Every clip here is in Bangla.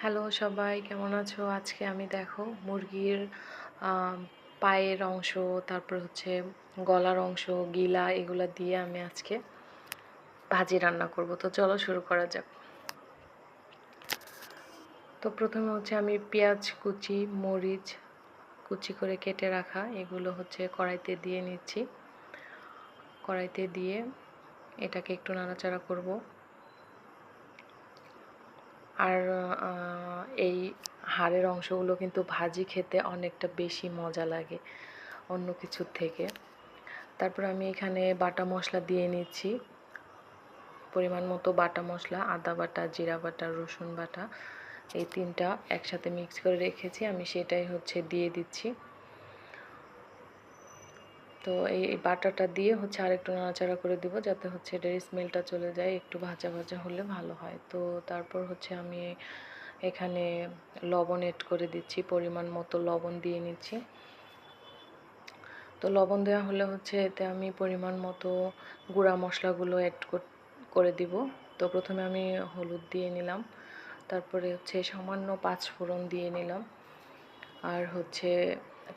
হ্যালো সবাই, কেমন আছো? আজকে আমি দেখো মুরগির পায়ের অংশ, তারপর হচ্ছে গলার অংশ, গিলা এগুলো দিয়ে আমি আজকে ভাজি রান্না করব। তো চলো শুরু করা যাক। তো প্রথমে হচ্ছে আমি পেঁয়াজ, কুচি, মরিচ কুচি করে কেটে রাখা, এগুলো হচ্ছে কড়াইতে দিয়ে নিচ্ছি। কড়াইতে দিয়ে এটাকে একটু নাড়াচাড়া করব। আর এই হাড়ের অংশগুলো কিন্তু ভাজি খেতে অনেকটা বেশি মজা লাগে অন্য কিছুর থেকে। তারপর আমি এখানে বাটা মশলা দিয়ে নিচ্ছি। পরিমাণ মতো বাটা মশলা, আদা বাটা, জিরা বাটা, রসুন বাটা, এই তিনটা একসাথে মিক্স করে রেখেছি। আমি সেটাই হচ্ছে দিয়ে দিচ্ছি। তো এই বাটাটা দিয়ে হচ্ছে আর একটু নাড়াচাড়া করে দিব যাতে হচ্ছে এটার স্মেলটা চলে যায়, একটু ভাজা ভাজা হলে ভালো হয়। তো তারপর হচ্ছে আমি এখানে লবণ এড করে দিচ্ছি, পরিমাণ মতো লবণ দিয়ে নিচ্ছি। তো লবণ দেওয়া হলে হচ্ছে এতে আমি পরিমাণ মতো গুঁড়া মশলাগুলো অ্যাড করে দিব। তো প্রথমে আমি হলুদ দিয়ে নিলাম, তারপরে হচ্ছে সামান্য পাঁচ ফোড়ন দিয়ে নিলাম। আর হচ্ছে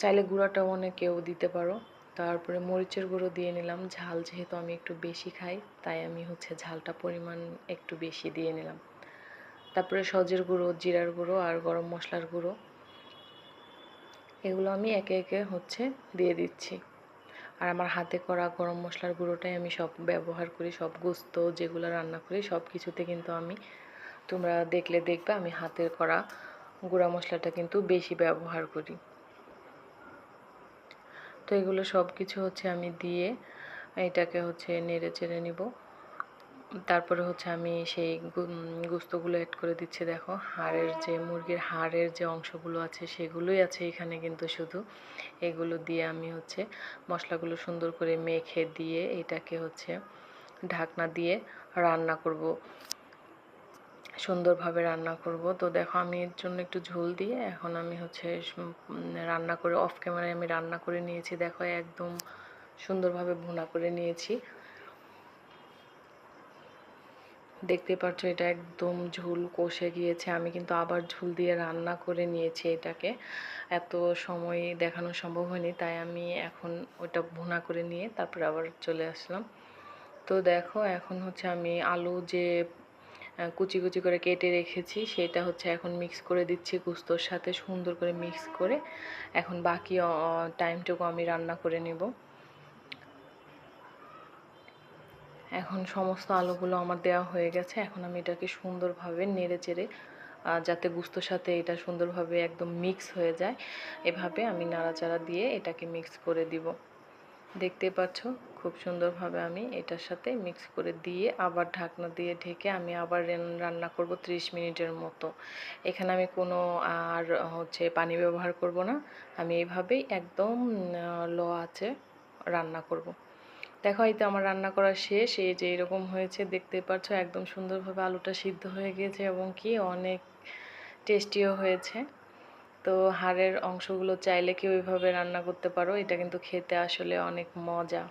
চাইলে গুঁড়াটাও অনেকেও দিতে পারো। তারপরে মরিচের গুঁড়ো দিয়ে নিলাম। ঝাল যেহেতু আমি একটু বেশি খাই, তাই আমি হচ্ছে ঝালটা পরিমাণ একটু বেশি দিয়ে নিলাম। তারপরে সজের গুঁড়ো, জিরার গুঁড়ো আর গরম মশলার গুঁড়ো, এগুলো আমি একে একে হচ্ছে দিয়ে দিচ্ছি। আর আমার হাতে করা গরম মশলার গুঁড়োটাই আমি সব ব্যবহার করি, সব গোস্ত যেগুলো রান্না করি, সব কিছুতে কিন্তু আমি, তোমরা দেখলে দেখবে আমি হাতের করা গুঁড়া মশলাটা কিন্তু বেশি ব্যবহার করি। তো এগুলো সব কিছু হচ্ছে আমি দিয়ে এটাকে হচ্ছে নেড়ে চেড়ে নিব। তারপরে হচ্ছে আমি সেই গুস্তগুলো অ্যাড করে দিচ্ছি, দেখো। হাড়ের যে, মুরগির হাড়ের যে অংশগুলো আছে, সেগুলোই আছে এখানে কিন্তু শুধু। এগুলো দিয়ে আমি হচ্ছে মশলাগুলো সুন্দর করে মেখে দিয়ে এটাকে হচ্ছে ঢাকনা দিয়ে রান্না করব। সুন্দরভাবে রান্না করব। তো দেখো আমি এর জন্য একটু ঝোল দিয়ে এখন আমি হচ্ছে রান্না করে অফ ক্যামেরায় আমি রান্না করে নিয়েছি। দেখো একদম সুন্দরভাবে ভুনা করে নিয়েছি। দেখতে পাচ্ছ এটা একদম ঝুল কষে গিয়েছে। আমি কিন্তু আবার ঝুল দিয়ে রান্না করে নিয়েছি এটাকে। এত সময় দেখানো সম্ভব হয়নি, তাই আমি এখন ওটা ভুনা করে নিয়ে তারপরে আবার চলে আসলাম। তো দেখো এখন হচ্ছে আমি আলু যে কুচি কুচি করে কেটে রেখেছি। সেটা হচ্ছে এখন মিক্স করে দিচ্ছি গুস্তোর সাথে, সুন্দর করে মিক্স করে। এখন বাকি টাইমটুকু আমি রান্না করে নেব। এখন সমস্ত আলুগুলো আমার দেওয়া হয়ে গেছে। এখন আমি এটাকে সুন্দরভাবে নেড়ে চেড়ে যাতে গুস্তোর সাথে এটা সুন্দরভাবে একদম মিক্স হয়ে যায়। এভাবে আমি নাড়াচাড়া দিয়ে এটাকে মিক্স করে দিব। দেখতে পাচ্ছ? খুব সুন্দরভাবে আমি এটার সাথে মিক্স করে দিয়ে আবার ঢাকনা দিয়ে ঢেকে আমি আবার রান্না করব 30 মিনিটের মতো। এখানে আমি কোনো আর হচ্ছে পানি ব্যবহার করব না। আমি এইভাবেই একদম লো আছে রান্না করব। দেখো, এই তো আমার রান্না করা শেষ। এই যে এরকম হয়েছে, দেখতে পাচ্ছ একদম সুন্দরভাবে আলুটা সিদ্ধ হয়ে গিয়েছে এবং কি অনেক টেস্টিও হয়েছে। তো হাড়ের অংশগুলো চাইলে কেউ ওইভাবে রান্না করতে পারো? এটা কিন্তু খেতে আসলে অনেক মজা।